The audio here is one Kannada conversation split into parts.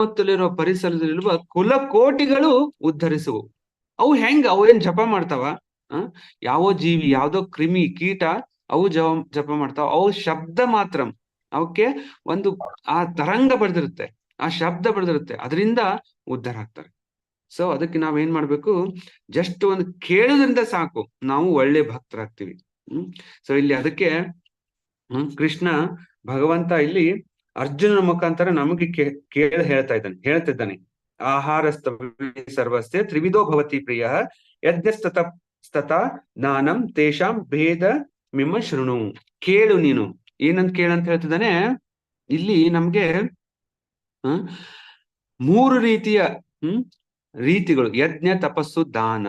ಸುತ್ತಮುತ್ತಲಿರುವ ಪರಿಸರದಲ್ಲಿರುವ ಕುಲಕೋಟಿಗಳು ಉದ್ಧರಿಸುವು. ಅವು ಹೆಂಗ? ಅವು ಏನ್ ಜಪ ಮಾಡ್ತಾವ? ಯಾವ ಜೀವಿ, ಯಾವ್ದೋ ಕ್ರಿಮಿ, ಕೀಟ, ಅವು ಜಪ ಜಪ ಮಾಡ್ತಾವ. ಅವು ಶಬ್ದ ಮಾತ್ರ. ಅವಕ್ಕೆ ಒಂದು ಆ ತರಂಗ ಬಡ್ದಿರುತ್ತೆ ಆ ಶಬ್ದ ಬಡ್ದಿರುತ್ತೆ ಅದರಿಂದ ಉದ್ಧಾರ ಆಗ್ತಾರೆ. ಸೊ ಅದಕ್ಕೆ ನಾವ್ ಏನ್ ಮಾಡ್ಬೇಕು? ಜಸ್ಟ್ ಒಂದು ಕೇಳೋದ್ರಿಂದ ಸಾಕು. ನಾವು ಒಳ್ಳೆ ಭಕ್ತರಾಗ್ತೀವಿ. ಹ್ಮ್? ಸೊ ಇಲ್ಲಿ ಅದಕ್ಕೆ ಕೃಷ್ಣ ಭಗವಂತ ಇಲ್ಲಿ ಅರ್ಜುನನ ಮುಖಾಂತರ ನಮಗೆ ಕೇಳ ಹೇಳ್ತಾ ಇದ್ದಾನೆ ಹೇಳ್ತಿದ್ದಾನೆ ಆಹಾರ ಸರ್ವಸ್ಯ ತ್ರಿವಿಧೋ ಭವತಿ ಪ್ರಿಯ ಯಜ್ಞಸ್ತತ, ಸ್ತತ ನಾನಂ ತೇಷಾಂ ಭೇದ ಮಿಮ್ಮ ಶೃಣು. ಕೇಳು ನೀನು. ಏನಂತ ಕೇಳಂತ ಹೇಳ್ತಿದ್ದಾನೆ? ಇಲ್ಲಿ ನಮ್ಗೆ ಮೂರು ರೀತಿಯ, ಹ್ಮ್, ರೀತಿಗಳು. ಯಜ್ಞ, ತಪಸ್ಸು, ದಾನ.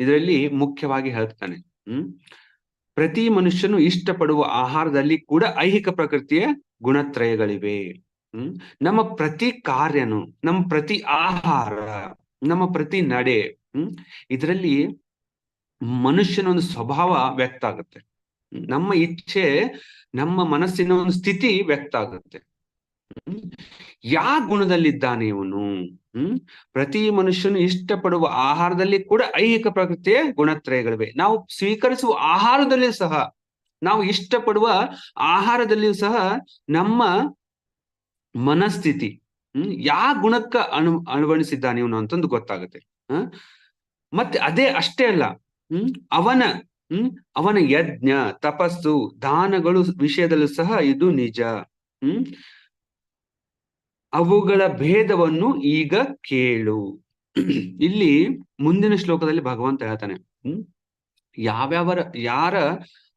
ಇದರಲ್ಲಿ ಮುಖ್ಯವಾಗಿ ಹೇಳ್ತಾನೆ. ಹ್ಮ್, ಪ್ರತಿ ಮನುಷ್ಯನು ಇಷ್ಟಪಡುವ ಆಹಾರದಲ್ಲಿ ಕೂಡ ಐಹಿಕ ಪ್ರಕೃತಿಯ ಗುಣತ್ರಯಗಳಿವೆ. ನಮ್ಮ ಪ್ರತಿ ಕಾರ್ಯನು, ನಮ್ಮ ಪ್ರತಿ ಆಹಾರ, ನಮ್ಮ ಪ್ರತಿ ನಡೆ ಇದರಲ್ಲಿ ಮನುಷ್ಯನ ಒಂದು ಸ್ವಭಾವ ವ್ಯಕ್ತ ಆಗುತ್ತೆ. ನಮ್ಮ ಇಚ್ಛೆ, ನಮ್ಮ ಮನಸ್ಸಿನ ಒಂದು ಸ್ಥಿತಿ ವ್ಯಕ್ತ ಆಗುತ್ತೆ. ಹ್ಮ್? ಯಾ ಗುಣದಲ್ಲಿದ್ದಾನೆ ಇವನು? ಹ್ಮ್? ಪ್ರತಿ ಮನುಷ್ಯನು ಇಷ್ಟಪಡುವ ಆಹಾರದಲ್ಲಿ ಕೂಡ ಐಹಿಕ ಪ್ರಕೃತಿಯ ಗುಣತ್ರಯಗಳಿವೆ. ನಾವು ಸ್ವೀಕರಿಸುವ ಆಹಾರದಲ್ಲಿ ಸಹ ನಾವು ಇಷ್ಟಪಡುವ ಆಹಾರದಲ್ಲಿಯೂ ಸಹ ನಮ್ಮ ಮನಸ್ಥಿತಿ, ಹ್ಮ್ ಯಾ ಗುಣಕ್ಕ ಅನು ಅಳವಡಿಸಿದ್ದಾನೆ ಇವನು ಅಂತಂದು ಗೊತ್ತಾಗುತ್ತೆ ಮತ್ತೆ ಅದೇ ಅಷ್ಟೇ ಅಲ್ಲ ಅವನ ಅವನ ಯಜ್ಞ, ತಪಸ್ಸು, ದಾನಗಳು ವಿಷಯದಲ್ಲೂ ಸಹ ಇದು ನಿಜ, ಹ್ಮ್. ಅವುಗಳ ಭೇದವನ್ನು ಈಗ ಕೇಳು. ಇಲ್ಲಿ ಮುಂದಿನ ಶ್ಲೋಕದಲ್ಲಿ ಭಗವಂತ ಹೇಳ್ತಾನೆ ಯಾವ್ಯಾವರ, ಯಾರ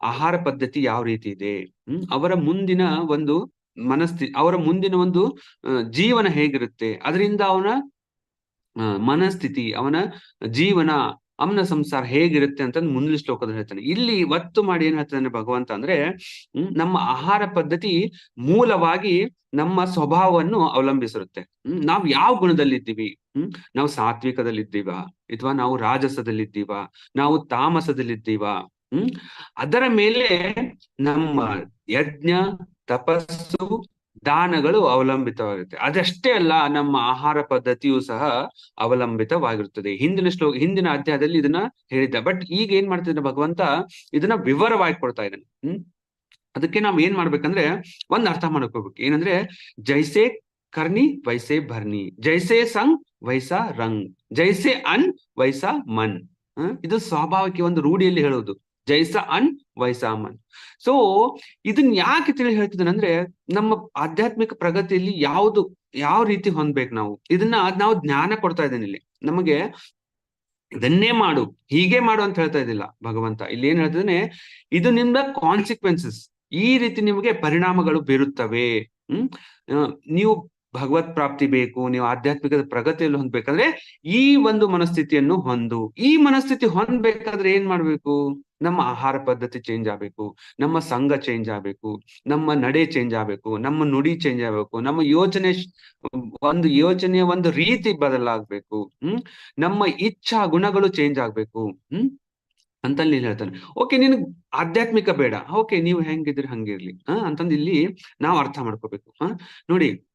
ಆಹಾರ ಪದ್ಧತಿ ಯಾವ ರೀತಿ ಇದೆ? ಅವರ ಮುಂದಿನ ಒಂದು ಮನಸ್ಥಿ, ಅವರ ಮುಂದಿನ ಒಂದು ಜೀವನ ಹೇಗಿರುತ್ತೆ? ಅದರಿಂದ ಅವನ ಮನಸ್ಥಿತಿ, ಅವನ ಜೀವನ, ಅವನ ಸಂಸಾರ ಹೇಗಿರುತ್ತೆ ಅಂತ ಮುಂದಿನ ಶ್ಲೋಕದಲ್ಲಿ ಹೇಳ್ತಾನೆ. ಇಲ್ಲಿ ಒತ್ತು ಮಾಡಿ ಏನ್ ಹೇಳ್ತಾನೆ ಭಗವಂತ ಅಂದ್ರೆ ನಮ್ಮ ಆಹಾರ ಪದ್ಧತಿ ಮೂಲವಾಗಿ ನಮ್ಮ ಸ್ವಭಾವವನ್ನು ಅವಲಂಬಿಸಿರುತ್ತೆ. ಹ್ಮ್, ನಾವು ಯಾವ ಗುಣದಲ್ಲಿದ್ದೀವಿ? ಹ್ಮ್, ನಾವು ಸಾತ್ವಿಕದಲ್ಲಿದ್ದೀವ ಅಥವಾ ನಾವು ರಾಜಸದಲ್ಲಿದ್ದೀವ, ನಾವು ತಾಮಸದಲ್ಲಿದ್ದೀವ, ಹ್ಮ್, ಅದರ ಮೇಲೆ ನಮ್ಮ ಯಜ್ಞ, ತಪಸ್ಸು, ದಾನಗಳು ಅವಲಂಬಿತವಾಗಿರುತ್ತೆ. ಅದಷ್ಟೇ ಅಲ್ಲ, ನಮ್ಮ ಆಹಾರ ಪದ್ಧತಿಯು ಸಹ ಅವಲಂಬಿತವಾಗಿರುತ್ತದೆ. ಹಿಂದಿನ ಶ್ಲೋಕ, ಹಿಂದಿನ ಅಧ್ಯಾಯದಲ್ಲಿ ಇದನ್ನ ಹೇಳಿದ್ದ. ಬಟ್ ಈಗ ಏನ್ ಮಾಡ್ತಿದ್ದಾನೆ ಭಗವಂತ? ಇದನ್ನ ವಿವರವಾಗಿ ಕೊಡ್ತಾ ಇದ್ದಾನೆ. ಹ್ಮ್, ಅದಕ್ಕೆ ನಾವ್ ಏನ್ ಮಾಡ್ಬೇಕಂದ್ರೆ ಒಂದ್ ಅರ್ಥ ಮಾಡ್ಕೋಬೇಕು. ಏನಂದ್ರೆ, ಜೈಸೆ ಕರ್ನಿ ವೈಸೆ भरनी ಜೈಸೆ ಸಂಗ್ ವೈಸಾ ರಂಗ್, ಜೈಸೆ ಅನ್ ವೈಸಾ ಮನ್. ಇದು ಸ್ವಾಭಾವಿಕ ಒಂದು ರೂಢಿಯಲ್ಲಿ ಹೇಳೋದು. ಜೈಸ ಅನ್ ವೈಸಾ ಮನ್. ಸೊ ಇದನ್ನ ಯಾಕೆ ತಿಳಿ ಹೇಳ್ತಿದ್ದಾನಂದ್ರೆ ನಮ್ಮ ಆಧ್ಯಾತ್ಮಿಕ ಪ್ರಗತಿಯಲ್ಲಿ ಯಾವುದು, ಯಾವ ರೀತಿ ಹೊಂದ್ಬೇಕು ನಾವು? ಇದನ್ನ ನಾವು ಜ್ಞಾನ ಕೊಡ್ತಾ ಇದ್ದೇನೆ ಇಲ್ಲಿ. ನಮಗೆ ಇದನ್ನೇ ಮಾಡು, ಹೀಗೆ ಮಾಡು ಅಂತ ಹೇಳ್ತಾ ಇದ್ದಿಲ್ಲ ಭಗವಂತ. ಇಲ್ಲಿ ಏನ್ ಹೇಳ್ತಿದ್ದಾನೆ? ಇದು ನಿಮ್ದ ಕಾನ್ಸಿಕ್ವೆನ್ಸಸ್ ಈ ರೀತಿ ನಿಮಗೆ ಪರಿಣಾಮಗಳು ಬೀರುತ್ತವೆ. ಹ್ಮ್? ನೀವು ಭಗವತ್ ಪ್ರಾಪ್ತಿ ಬೇಕು, ನೀವು ಆಧ್ಯಾತ್ಮಿಕದ ಪ್ರಗತಿಯಲ್ಲಿ ಹೊಂದ್ಬೇಕಾದ್ರೆ ಈ ಒಂದು ಮನಸ್ಥಿತಿಯನ್ನು ಹೊಂದು, ಈ ಮನಸ್ಥಿತಿ ಹೊಂದ್ಬೇಕಾದ್ರೆ ಏನ್ ಮಾಡ್ಬೇಕು? ನಮ್ಮ ಆಹಾರ ಪದ್ಧತಿ ಚೇಂಜ್ ಆಗ್ಬೇಕು, ನಮ್ಮ ಸಂಘ ಚೇಂಜ್ ಆಗ್ಬೇಕು, ನಮ್ಮ ನಡೆ ಚೇಂಜ್ ಆಗ್ಬೇಕು, ನಮ್ಮ ನುಡಿ ಚೇಂಜ್ ಆಗ್ಬೇಕು, ನಮ್ಮ ಯೋಚನೆ ಒಂದು ಯೋಚನೆಯ ಒಂದು ರೀತಿ ಬದಲಾಗ್ಬೇಕು, ಹ್ಮ್? ನಮ್ಮ ಇಚ್ಛಾ ಗುಣಗಳು ಚೇಂಜ್ ಆಗ್ಬೇಕು, ಹ್ಮ್? ಅಂತಲ್ಲಿ ಹೇಳ್ತಾನೆ. ಓಕೆ ನಿನಗ್ ಆಧ್ಯಾತ್ಮಿಕ ಬೇಡ. ಓಕೆ ನೀವು ಹೆಂಗಿದ್ರಿ ಹಂಗಿರ್ಲಿ, ಹ? ಅಂತಂದ್ ಇಲ್ಲಿ ನಾವು ಅರ್ಥ ಮಾಡ್ಕೋಬೇಕು, ಹ? ನೋಡಿ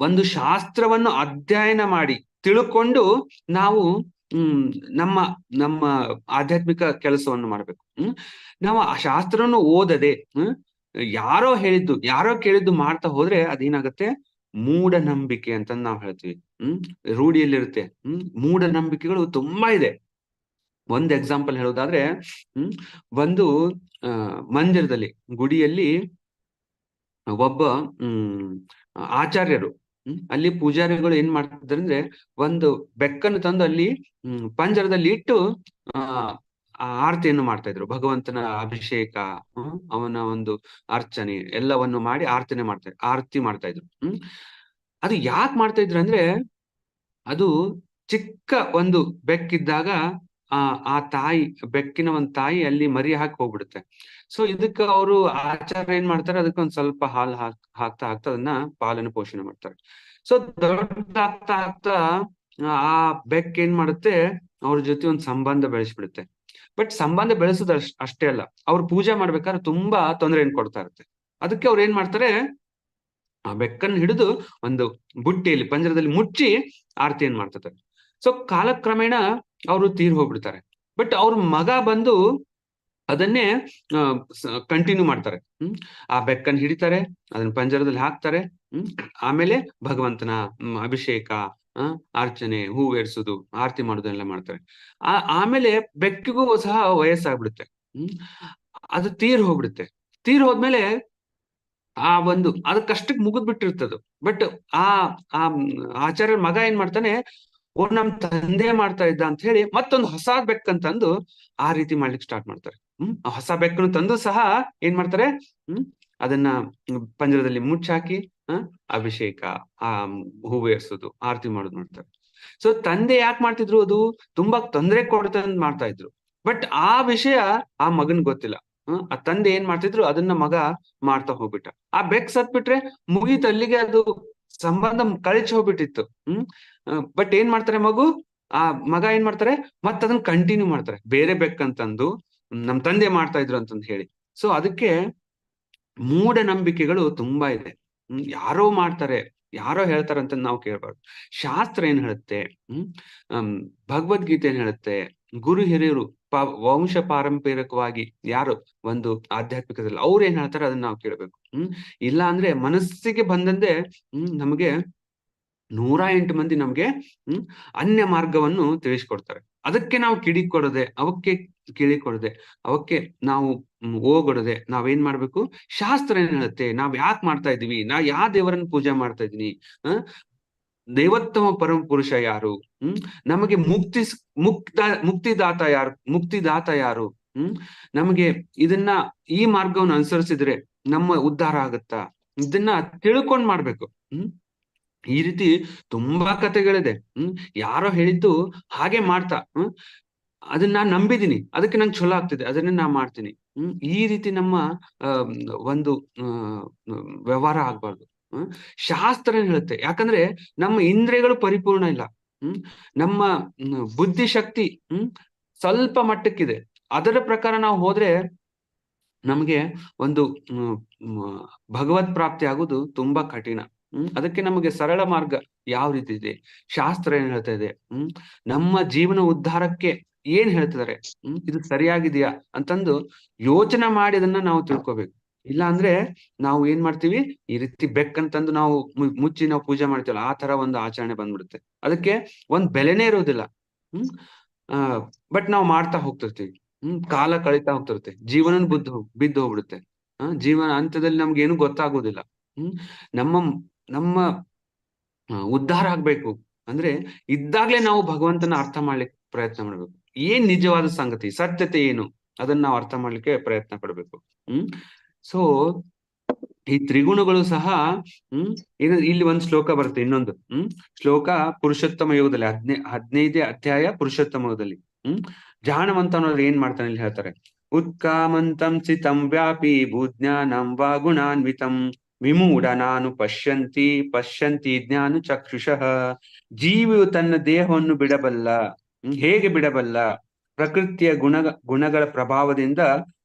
ಒಂದು ಶಾಸ್ತ್ರವನ್ನು ಅಧ್ಯಯನ ಮಾಡಿ ತಿಳ್ಕೊಂಡು ನಾವು, ಹ್ಮ್, ನಮ್ಮ ನಮ್ಮ ಆಧ್ಯಾತ್ಮಿಕ ಕೆಲಸವನ್ನು ಮಾಡ್ಬೇಕು. ಹ್ಮ್, ನಾವು ಆ ಶಾಸ್ತ್ರವನ್ನು ಓದದೆ, ಹ್ಮ್, ಯಾರೋ ಹೇಳಿದ್ದು, ಯಾರೋ ಕೇಳಿದ್ದು ಮಾಡ್ತಾ ಹೋದ್ರೆ ಅದೇನಾಗತ್ತೆ? ಮೂಢನಂಬಿಕೆ ಅಂತ ನಾವು ಹೇಳ್ತೀವಿ. ಹ್ಮ್, ರೂಢಿಯಲ್ಲಿರುತ್ತೆ. ಹ್ಮ್, ಮೂಢನಂಬಿಕೆಗಳು ತುಂಬಾ ಇದೆ. ಒಂದ್ ಎಕ್ಸಾಂಪಲ್ ಹೇಳೋದಾದ್ರೆ, ಹ್ಮ್, ಒಂದು ಮಂದಿರದಲ್ಲಿ, ಗುಡಿಯಲ್ಲಿ ಒಬ್ಬ, ಹ್ಮ್, ಆಚಾರ್ಯರು ಅಲ್ಲಿ ಪೂಜಾರಿಗಳು ಏನ್ ಮಾಡ್ತಿದ್ರು ಅಂದ್ರೆ ಒಂದು ಬೆಕ್ಕನ್ನು ತಂದು ಅಲ್ಲಿ ಪಂಜರದಲ್ಲಿ ಇಟ್ಟು ಆರತಿಯನ್ನು ಮಾಡ್ತಾ ಇದ್ರು. ಭಗವಂತನ ಅಭಿಷೇಕ ಅವನ ಒಂದು ಅರ್ಚನೆ ಎಲ್ಲವನ್ನು ಮಾಡಿ ಆರ್ತನೆ ಮಾಡ್ತಾ ಆರತಿ ಮಾಡ್ತಾ ಇದ್ರು. ಅದು ಯಾಕೆ ಮಾಡ್ತಾ ಇದ್ರು ಅಂದ್ರೆ ಅದು ಚಿಕ್ಕ ಒಂದು ಬೆಕ್ಕಿದ್ದಾಗ ಆ ಆ ತಾಯಿ ಬೆಕ್ಕಿನ ಒಂದ್ ತಾಯಿ ಅಲ್ಲಿ ಮರಿ ಹಾಕಿ ಹೋಗ್ಬಿಡುತ್ತೆ. ಸೊ ಇದಕ್ಕ ಅವರು ಆಚಾರ ಏನ್ ಮಾಡ್ತಾರೆ? ಅದಕ್ಕೆ ಒಂದ್ ಸ್ವಲ್ಪ ಹಾಲು ಹಾಕ್, ಹಾಕ್ತಾ ಹಾಕ್ತಾ ಅದನ್ನ ಪಾಲನೆ ಪೋಷಣೆ ಮಾಡ್ತಾರೆ. ಸೊ ದೊಡ್ಡದಾಗ್ತಾ ಆಗ್ತಾ, ಆ ಬೆಕ್ ಏನ್ ಮಾಡುತ್ತೆ? ಅವ್ರ ಜೊತೆ ಒಂದ್ ಸಂಬಂಧ ಬೆಳೆಸ್ಬಿಡುತ್ತೆ. ಬಟ್ ಸಂಬಂಧ ಬೆಳೆಸೋದು ಅಷ್ಟೇ ಅಲ್ಲ. ಅವ್ರು ಪೂಜೆ ಮಾಡ್ಬೇಕಾದ್ರೆ ತುಂಬಾ ತೊಂದರೆ ಏನ್ ಕೊಡ್ತಾ ಇರುತ್ತೆ? ಅದಕ್ಕೆ ಅವ್ರು ಏನ್ ಮಾಡ್ತಾರೆ? ಆ ಬೆಕ್ಕನ್ನು ಹಿಡಿದು ಒಂದು ಬುಟ್ಟಿಯಲ್ಲಿ, ಪಂಜರದಲ್ಲಿ ಮುಚ್ಚಿ ಆರತಿ ಏನ್ ಮಾಡ್ತಾರೆ ಸೊ ಕಾಲಕ್ರಮೇಣ ಅವರು ತೀರ್ ಹೋಗ್ಬಿಡ್ತಾರೆ. ಬಟ್ ಅವ್ರ ಮಗ ಬಂದು ಅದನ್ನೇ ಕಂಟಿನ್ಯೂ ಮಾಡ್ತಾರೆ. ಆ ಬೆಕ್ಕನ್ ಹಿಡಿತಾರೆ, ಅದನ್ನ ಪಂಜರದಲ್ಲಿ ಹಾಕ್ತಾರೆ ಆಮೇಲೆ ಭಗವಂತನ ಅಭಿಷೇಕ ಅರ್ಚನೆ ಹೂವೇರಿಸೋದು ಆರತಿ ಮಾಡೋದೆಲ್ಲ ಮಾಡ್ತಾರೆ. ಆ, ಆಮೇಲೆ ಬೆಕ್ಕಿಗೂ ಸಹ ವಯಸ್ಸಾಗ್ಬಿಡುತ್ತೆ. ಹ್ಮ್, ಅದು ತೀರ್ ಹೋಗ್ಬಿಡುತ್ತೆ. ತೀರ್ ಹೋದ್ಮೇಲೆ ಆ ಒಂದು ಅದು ಕಷ್ಟಕ್ಕೆ ಮುಗಿದ್ ಬಟ್ ಆ ಆ ಆಚಾರ್ಯ ಮಗ ಏನ್ ಮಾಡ್ತಾನೆ ಓ, ನಮ್ ತಂದೆ ಮಾಡ್ತಾ ಇದ್ದ ಅಂತ ಹೇಳಿ ಮತ್ತೊಂದು ಹೊಸ ಬೆಕ್ಕಂತಂದು ಆ ರೀತಿ ಮಾಡ್ಲಿಕ್ಕೆ ಸ್ಟಾರ್ಟ್ ಮಾಡ್ತಾರೆ. ಹ್ಮ್, ಆ ಹೊಸ ಬೆಕ್ಕನ್ನು ತಂದು ಸಹ ಏನ್ ಮಾಡ್ತಾರೆ? ಹ್ಮ್, ಅದನ್ನ ಪಂಜರದಲ್ಲಿ ಮುಚ್ಚಾಕಿ ಅಭಿಷೇಕ, ಆ ಹೂವೇರ್ಸೋದು ಆರತಿ ಮಾಡೋದು ಮಾಡ್ತಾರೆ. ಸೊ ತಂದೆ ಯಾಕೆ ಮಾಡ್ತಿದ್ರು ಅದು? ತುಂಬಾ ತೊಂದರೆ ಕೊಡ್ತ ಮಾಡ್ತಾ ಇದ್ರು. ಬಟ್ ಆ ವಿಷಯ ಆ ಮಗನ್ ಗೊತ್ತಿಲ್ಲ. ಆ ತಂದೆ ಏನ್ ಮಾಡ್ತಿದ್ರು? ಅದನ್ನ ಮಗ ಮಾಡ್ತಾ ಹೋಗ್ಬಿಟ್ಟ. ಆ ಬೆಕ್ ಸತ್ ಬಿಟ್ರೆ ಮುಗಿತಲ್ಲಿಗೆ ಅದು ಸಂಬಂಧ ಕಳಚಿ ಹೋಗ್ಬಿಟ್ಟಿತ್ತು. ಹ್ಮ್? ಬಟ್ ಏನ್ ಮಾಡ್ತಾರೆ ಮಗು? ಆ ಮಗ ಏನ್ ಮಾಡ್ತಾರೆ? ಮತ್ತ ಅದನ್ನ ಕಂಟಿನ್ಯೂ ಮಾಡ್ತಾರೆ. ಬೇರೆ ಬೆಕ್ಕಂತಂದು ನಮ್ ತಂದೆ ಮಾಡ್ತಾ ಇದ್ರು ಅಂತಂದು ಹೇಳಿ. ಸೊ ಅದಕ್ಕೆ ಮೂಢನಂಬಿಕೆಗಳು ತುಂಬಾ ಇದೆ. ಯಾರೋ ಮಾಡ್ತಾರೆ, ಯಾರೋ ಹೇಳ್ತಾರೆ ಅಂತ ನಾವು ಕೇಳ್ಬಾರ್ದು. ಶಾಸ್ತ್ರ ಏನ್ ಹೇಳುತ್ತೆ? ಹ್ಮ್ ಭಗವದ್ಗೀತೆ ಏನ್ ಹೇಳುತ್ತೆ, ಗುರು ಹಿರಿಯರು ವಂಶ ಪಾರಂಪರಿಕವಾಗಿ ಯಾರು ಒಂದು ಆಧ್ಯಾತ್ಮಿಕದಲ್ಲಿ ಅವ್ರು ಏನ್ ಹೇಳ್ತಾರೆ ಅದನ್ನ ನಾವು ಕೇಳಬೇಕು. ಹ್ಮ್? ಇಲ್ಲ ಅಂದ್ರೆ ಮನಸ್ಸಿಗೆ ಬಂದಂತೆ, ಹ್ಮ್, ನಮಗೆ ನೂರ ಎಂಟು ಮಂದಿ ನಮ್ಗೆ, ಹ್ಮ್, ಅನ್ಯ ಮಾರ್ಗವನ್ನು ತಿಳಿಸ್ಕೊಡ್ತಾರೆ. ಅದಕ್ಕೆ ನಾವು ಕಿಡಿ ಕೊಡದೆ ಅವಕ್ಕೆ ಕಿಡಿ ಕೊಡದೆ ಅವಕ್ಕೆ ನಾವು ಹೋಗೊಡದೆ ನಾವೇನ್ ಮಾಡ್ಬೇಕು? ಶಾಸ್ತ್ರ ಏನ್ ಹೇಳುತ್ತೆ? ನಾವ್ ಯಾಕೆ ಮಾಡ್ತಾ ಇದೀವಿ? ನಾ ಯಾವ ದೇವರನ್ನ ಪೂಜೆ ಮಾಡ್ತಾ ಇದೀನಿ? ದೇವೋತ್ತಮ ಪರಮ ಪುರುಷ ಯಾರು? ಹ್ಮ್? ನಮಗೆ ಮುಕ್ತಿ ಮುಕ್ತ, ಮುಕ್ತಿದಾತ ಯಾರು ಮುಕ್ತಿದಾತ ಯಾರು? ಹ್ಮ್? ನಮಗೆ ಇದನ್ನ ಈ ಮಾರ್ಗವನ್ನು ಅನುಸರಿಸಿದ್ರೆ ನಮ್ಮ ಉದ್ಧಾರ ಆಗತ್ತಾ? ಇದನ್ನ ತಿಳ್ಕೊಂಡ್ ಮಾಡ್ಬೇಕು. ಹ್ಮ್? ಈ ರೀತಿ ತುಂಬಾ ಕಥೆಗಳಿದೆ. ಹ್ಮ್? ಯಾರೋ ಹೇಳಿದ್ದು ಹಾಗೆ ಮಾಡ್ತಾ. ಹ್ಮ್? ಅದನ್ನ ನಾನ್ ನಂಬಿದೀನಿ. ಅದಕ್ಕೆ ನಂಗೆ ಚಲೋ ಆಗ್ತಿದೆ. ಅದನ್ನೇ ನಾ ಮಾಡ್ತೀನಿ. ಹ್ಮ್? ಈ ರೀತಿ ನಮ್ಮ ಅಹ್ ಒಂದು ವ್ಯವಹಾರ ಆಗ್ಬಾರ್ದು. ಶಾಸ್ತ್ರ ಹೇಳುತ್ತೆ. ಯಾಕಂದ್ರೆ ನಮ್ಮ ಇಂದ್ರಿಯಗಳು ಪರಿಪೂರ್ಣ ಇಲ್ಲ. ನಮ್ಮ ಹ್ಮ್, ಬುದ್ಧಿ ಶಕ್ತಿ ಹ್ಮ್ ಸ್ವಲ್ಪ ಮಟ್ಟಕ್ಕಿದೆ. ಅದರ ಪ್ರಕಾರ ನಾವು ಹೋದ್ರೆ ನಮ್ಗೆ ಒಂದು ಭಗವತ್ ಪ್ರಾಪ್ತಿ ಆಗುದು ತುಂಬಾ ಕಠಿಣ. ಹ್ಮ್ ಅದಕ್ಕೆ ನಮಗೆ ಸರಳ ಮಾರ್ಗ ಯಾವ ರೀತಿ ಇದೆ? ಶಾಸ್ತ್ರ ಏನ್ ಹೇಳ್ತಾ ಇದೆ? ಹ್ಮ್ ನಮ್ಮ ಜೀವನ ಉದ್ಧಾರಕ್ಕೆ ಏನ್ ಹೇಳ್ತಿದ್ದಾರೆ? ಹ್ಮ್ ಇದು ಸರಿಯಾಗಿದೆಯಾ ಅಂತಂದು ಯೋಚನೆ ಮಾಡಿ ಅದನ್ನ ನಾವು ತಿಳ್ಕೊಬೇಕು. ಇಲ್ಲ ಅಂದ್ರೆ ನಾವು ಏನ್ ಮಾಡ್ತೀವಿ? ಈ ರೀತಿ ಬೆಕ್ಕಂತಂದು ನಾವು ಮುಚ್ಚಿ ನಾವು ಪೂಜೆ ಮಾಡ್ತೀವಲ್ಲ, ಆ ತರ ಒಂದು ಆಚರಣೆ ಬಂದ್ಬಿಡುತ್ತೆ. ಅದಕ್ಕೆ ಒಂದ್ ಬೆಲೆನೇ ಇರೋದಿಲ್ಲ. ಹ್ಮ್? ಬಟ್ ನಾವು ಮಾಡ್ತಾ ಹೋಗ್ತಿರ್ತೀವಿ. ಹ್ಮ್? ಕಾಲ ಕಳೀತಾ ಹೋಗ್ತಿರುತ್ತೆ. ಜೀವನ ಬುದ್ಧ ಬಿದ್ದು ಹೋಗ್ಬಿಡುತ್ತೆ. ಆ, ಜೀವನ ಅಂತ್ಯದಲ್ಲಿ ನಮ್ಗೆ ಏನು ಗೊತ್ತಾಗೋದಿಲ್ಲ. ಹ್ಮ್? ನಮ್ಮ ನಮ್ಮ ಉದ್ಧಾರ ಆಗ್ಬೇಕು. ಅಂದ್ರೆ ಇದ್ದಾಗ್ಲೇ ನಾವು ಭಗವಂತನ ಅರ್ಥ ಮಾಡ್ಲಿಕ್ಕೆ ಪ್ರಯತ್ನ ಮಾಡ್ಬೇಕು. ಏನ್ ನಿಜವಾದ ಸಂಗತಿ, ಸತ್ಯತೆ ಏನು? ಅದನ್ನ ನಾವು ಅರ್ಥ ಮಾಡ್ಲಿಕ್ಕೆ ಪ್ರಯತ್ನ ಪಡ್ಬೇಕು. ಹ್ಮ್? ಸೊ ಈ ತ್ರಿಗುಣಗಳು ಸಹ, ಹ್ಮ್ ಇಲ್ಲಿ ಒಂದ್ ಶ್ಲೋಕ ಬರುತ್ತೆ ಇನ್ನೊಂದು, ಹ್ಮ್, ಶ್ಲೋಕ ಪುರುಷೋತ್ತಮ ಯುಗದಲ್ಲಿ, ಹದ್ನೇ, ಹದಿನೈದೇ ಅಧ್ಯಾಯ ಪುರುಷೋತ್ತಮ ಯುಗದಲ್ಲಿ, ಹ್ಮ್, ಜಾಣವಂತ ಅನ್ನೋರು ಏನ್ ಮಾಡ್ತಾನೆ ಇಲ್ಲಿ ಹೇಳ್ತಾರೆ? ಉತ್ಕಾಮಂತಂ ಚಿತಂ ವ್ಯಾಪಿ ಭೂಜ್ಞಾನಂ ವಾ ಗುಣಾನ್ವಿತಂ, ವಿಮೂಢ ನಾನು ಪಶ್ಯಂತಿ ಪಶ್ಯಂತಿ ಜ್ಞಾನ ಚಕ್ಷುಷಃ, ಜೀವಿಯು ತನ್ನ ದೇಹವನ್ನು ಬಿಡಬಲ್ಲ ಹೇಗೆ ಬಿಡಬಲ್ಲ? ಪ್ರಕೃತಿಯ ಗುಣ ಗುಣಗಳ ಪ್ರಭಾವದಿಂದ